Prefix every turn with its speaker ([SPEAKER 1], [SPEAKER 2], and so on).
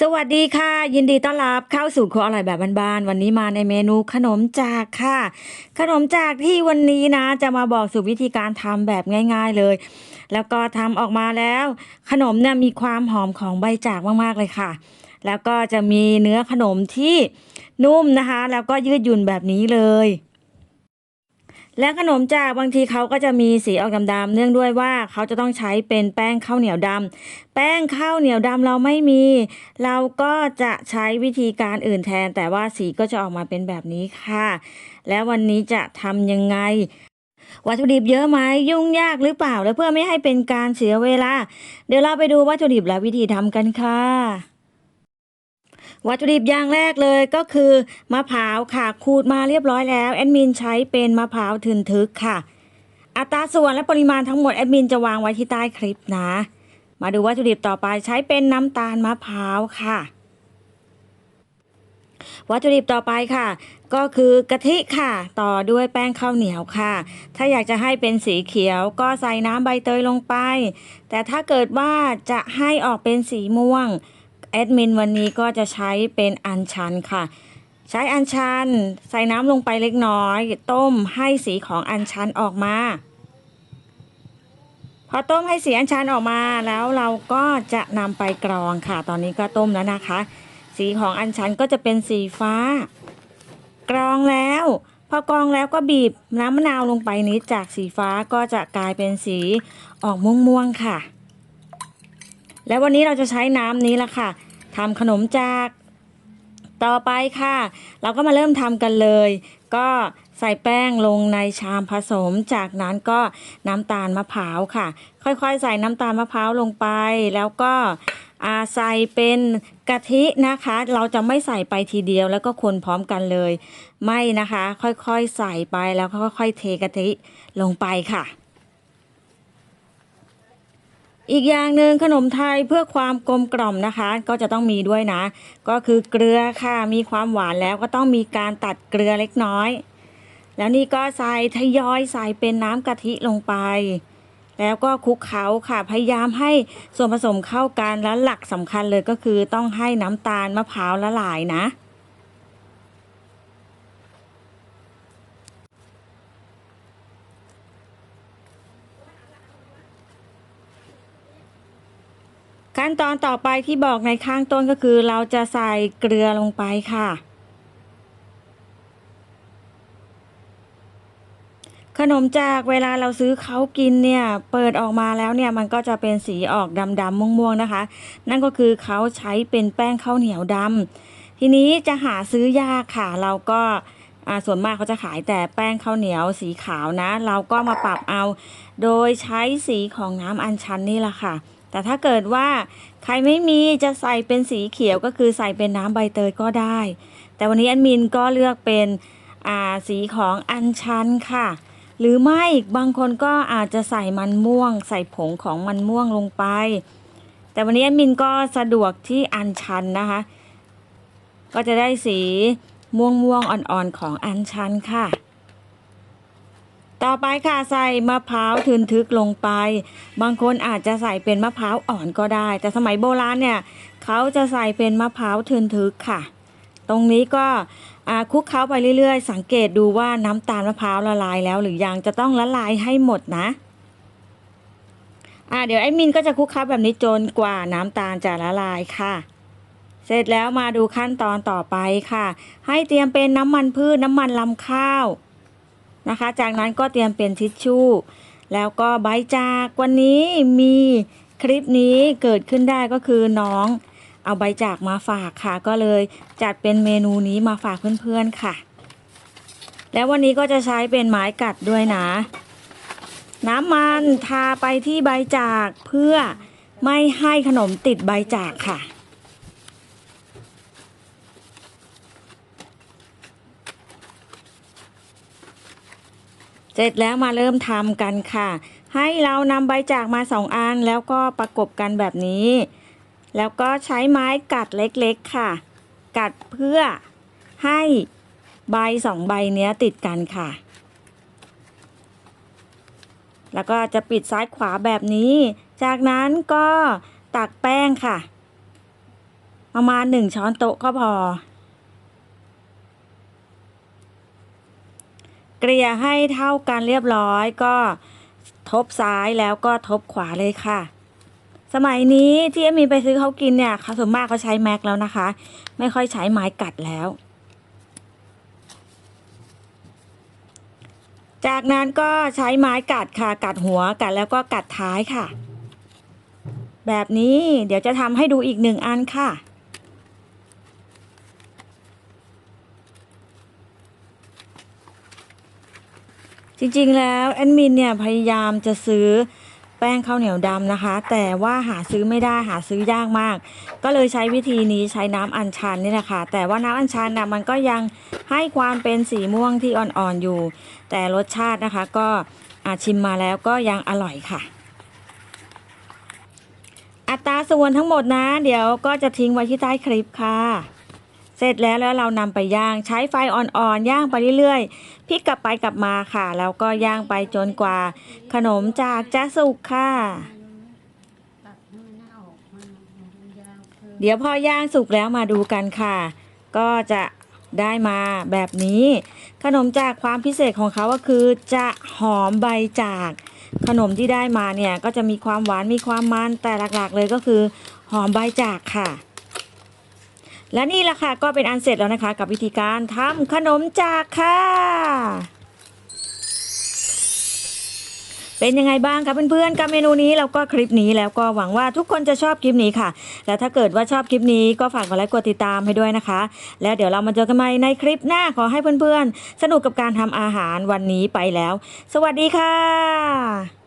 [SPEAKER 1] สวัสดีค่ะ ยินดีต้อนรับเข้าสู่ครัวอร่อยแบบบ้านๆวันนี้มาในเมนูขนมจากค่ะ ขนมจากที่วันนี้นะ จะมาบอกสู่วิธีการทำแบบง่าย ๆเลย แล้วก็ทำออกมาแล้ว ขนมเนี่ยมีความหอมของใบจากมากๆเลยค่ะ แล้วก็จะมีเนื้อขนมที่นุ่มนะคะ แล้วก็ยืดหยุ่นแบบนี้เลย และขนมจากบางทีเขาก็จะมีสีออกดำๆเนื่องด้วยว่าเขาจะต้องใช้เป็นแป้งข้าวเหนียวดำแป้งข้าวเหนียวดำเราไม่มี เราก็จะใช้วิธีการอื่นแทน แต่ว่าสีก็จะออกมาเป็นแบบนี้ค่ะ แล้ววันนี้จะทำยังไง วัตถุดิบเยอะไหมยุ่งยากหรือเปล่า และเพื่อไม่ให้เป็นการเสียเวลา เดี๋ยวเราไปดูวัตถุดิบและวิธีทำกันค่ะ วัตถุดิบอย่างแรกเลยก็คือมะพร้าวค่ะขูดมาเรียบร้อยแล้วแอดมินใช้เป็นมะพร้าวทึนทึกค่ะ อัตราส่วนและปริมาณทั้งหมดแอดมินจะวางไว้ที่ใต้คลิปนะ มาดูวัตถุดิบต่อไปใช้เป็นน้ำตาลมะพร้าวค่ะ วัตถุดิบต่อไปค่ะ ก็คือกะทิค่ะ ต่อด้วยแป้งข้าวเหนียวค่ะ ถ้าอยากจะให้เป็นสีเขียว ก็ใส่น้ำใบเตยลงไป แต่ถ้าเกิดว่าจะให้ออกเป็นสีม่วง แอดมินวันนี้ก็จะใช้เป็นอัญชันค่ะ ใช้อัญชันใส่น้ำลงไปเล็กน้อย ต้มให้สีของอัญชันออกมา พอต้มให้สีอัญชันออกมาแล้วเราก็จะนำไปกรองค่ะ ตอนนี้ก็ต้มแล้วนะคะ สีของอัญชันก็จะเป็นสีฟ้า กรองแล้วพอกรองแล้วก็บีบน้ำมะนาวลงไปนิดจากสีฟ้าก็จะกลายเป็นสีออกม่วงๆค่ะ แล้ววันนี้เราจะใช้น้ำนี้ละค่ะทำขนมจากต่อไปค่ะ เราก็มาเริ่มทำกันเลย ก็ใส่แป้งลงในชามผสม จากนั้นก็น้ำตาลมะพร้าวค่ะ ค่อยๆ ใส่น้ำตาลมะพร้าวลงไป แล้วก็อาใส่เป็นกะทินะคะ เราจะไม่ใส่ไปทีเดียวแล้วก็คนพร้อมกันเลย ไม่นะคะ ค่อยๆ ใส่ไปแล้วก็ค่อยๆ เทกะทิลงไปค่ะ อีกอย่างหนึ่งขนมไทยเพื่อความกลมกล่อมนะคะ ก็จะต้องมีด้วยนะ ก็คือเกลือค่ะมีความหวานแล้วก็ต้องมีการตัดเกลือเล็กน้อย แล้วนี่ก็ใส่ทยอยใส่เป็นน้ำกะทิลงไป แล้วก็คลุกเคล้าค่ะพยายามให้ส่วนผสมเข้ากันและหลักสำคัญเลยก็คือต้องให้น้ำตาลมะพร้าวละลายนะ ขั้นตอนต่อไปที่บอกในข้างต้นก็คือ เราจะใส่เกลือลงไปค่ะ ขนมจากเวลาเราซื้อเขากินเนี่ย เปิดออกมาแล้วเนี่ยมันก็จะเป็นสีออกดำๆม่วงๆนะคะ นั่นก็คือเขาใช้เป็นแป้งข้าวเหนียวดำทีนี้จะหาซื้อยากค่ะ เราก็ส่วนมากเขาจะขายแต่แป้งข้าวเหนียวสีขาวนะ เราก็มาปรับเอา โดยใช้สีของน้ำอัญชันนี่แหละค่ะ แต่ถ้าเกิดว่าใครไม่มีจะใส่เป็นสีเขียวก็คือใส่เป็นน้ำใบเตยก็ได้ แต่วันนี้แอดมินก็เลือกเป็นสีของอัญชันค่ะ หรือไม่บางคนก็อาจจะใส่มันม่วง ใส่ผงของมันม่วงลงไป แต่วันนี้แอดมินก็สะดวกที่อัญชันนะคะ ก็จะได้สีม่วงม่วงอ่อนๆของอัญชันค่ะ ต่อไปค่ะใส่มะพร้าวทึนทึกลงไป บางคนอาจจะใส่เป็นมะพร้าวอ่อนก็ได้ แต่สมัยโบราณเนี่ยเขาจะใส่เป็นมะพร้าวทึนทึกค่ะ ตรงนี้ก็คลุกเคล้าไปเรื่อย ๆ สังเกตดูว่าน้ำตาลมะพร้าวละลายแล้ว หรือยังจะต้องละลายให้หมดนะอ่าเดี๋ยวไอ้มินก็จะคลุกเคล้าแบบนี้จนกว่าน้ำตาลจะละลายค่ะเสร็จแล้วมาดูขั้นตอนต่อไปค่ะ ให้เตรียมเป็นน้ำมันพืชน้ำมันลำข้าว นะคะ จากนั้นก็เตรียมเป็นทิชชู่ แล้วก็ใบจากวันนี้มีคลิปนี้เกิดขึ้นได้ก็คือน้องเอาใบจากมาฝากค่ะ ก็เลยจัดเป็นเมนูนี้มาฝากเพื่อนๆค่ะ แล้ววันนี้ก็จะใช้เป็นไม้กัดด้วยนะ น้ำมันทาไปที่ใบจากเพื่อไม่ให้ขนมติดใบจากค่ะ เสร็จแล้วมาเริ่มทำกันค่ะ ให้เรานำใบจากมาสองอันแล้วก็ประกบกันแบบนี้ แล้วก็ใช้ไม้กัดเล็กๆค่ะ กัดเพื่อให้ใบสองใบเนี้ยติดกันค่ะ แล้วก็จะปิดซ้ายขวาแบบนี้ จากนั้นก็ตักแป้งค่ะ ประมาณหนึ่งช้อนโต๊ะก็พอ เกลี่ยให้เท่ากันเรียบร้อยก็ทบซ้ายแล้วก็ทบขวาเลยค่ะ สมัยนี้ที่เอมีไปซื้อเขากินเนี่ยเขาส่วนมากเขาใช้แม็กแล้วนะคะ ไม่ค่อยใช้ไม้กัดแล้ว จากนั้นก็ใช้ไม้กัดค่ะ กัดหัวกัดแล้วก็กัดท้ายค่ะ แบบนี้เดี๋ยวจะทำให้ดูอีกหนึ่งอันค่ะ จริงๆแล้วแอดมินเนี่ยพยายามจะซื้อแป้งข้าวเหนียวดำนะคะ แต่ว่าหาซื้อไม่ได้หาซื้อยากมาก ก็เลยใช้วิธีนี้ใช้น้ำอัญชันนี่แหละค่ะแต่ว่าน้ำอัญชันนะมันก็ยังให้ความเป็นสีม่วงที่อ่อนๆอยู่ แต่รสชาตินะคะก็อาชิมมาแล้วก็ยังอร่อยค่ะ อัตราส่วนทั้งหมดนะ เดี๋ยวก็จะทิ้งไว้ที่ใต้คลิปค่ะ เสร็จแล้วแล้วเรานำไปย่างใช้ไฟอ่อนๆย่างไปเรื่อยๆพลิกกลับไปกลับมาค่ะ แล้วก็ย่างไปจนกว่า ขนมจากจะสุกค่ะ
[SPEAKER 2] เกิน
[SPEAKER 1] เดี๋ยวพอย่างสุกแล้วมาดูกันค่ะ ก็จะได้มาแบบนี้ ขนมจากความพิเศษของเขาก็คือจะหอมใบจาก ขนมที่ได้มาเนี่ยก็จะมีความหวานมีความมันแต่หลักๆเลยก็คือ หอมใบจากค่ะ และนี่แหละค่ะก็เป็นอันเสร็จแล้วนะคะ กับวิธีการทำขนมจากค่ะ เป็นยังไงบ้างคะเพื่อนๆกับเมนูนี้แล้วก็คลิปนี้แล้วก็หวังว่าทุกคนจะชอบคลิปนี้ค่ะ และถ้าเกิดว่าชอบคลิปนี้ก็ฝากกดไลค์กดติดตามให้ด้วยนะคะ แล้วเดี๋ยวเรามาเจอกันใหม่ในคลิปหน้าขอให้เพื่อนๆ สนุกกับการทำอาหารวันนี้ไปแล้ว สวัสดีค่ะ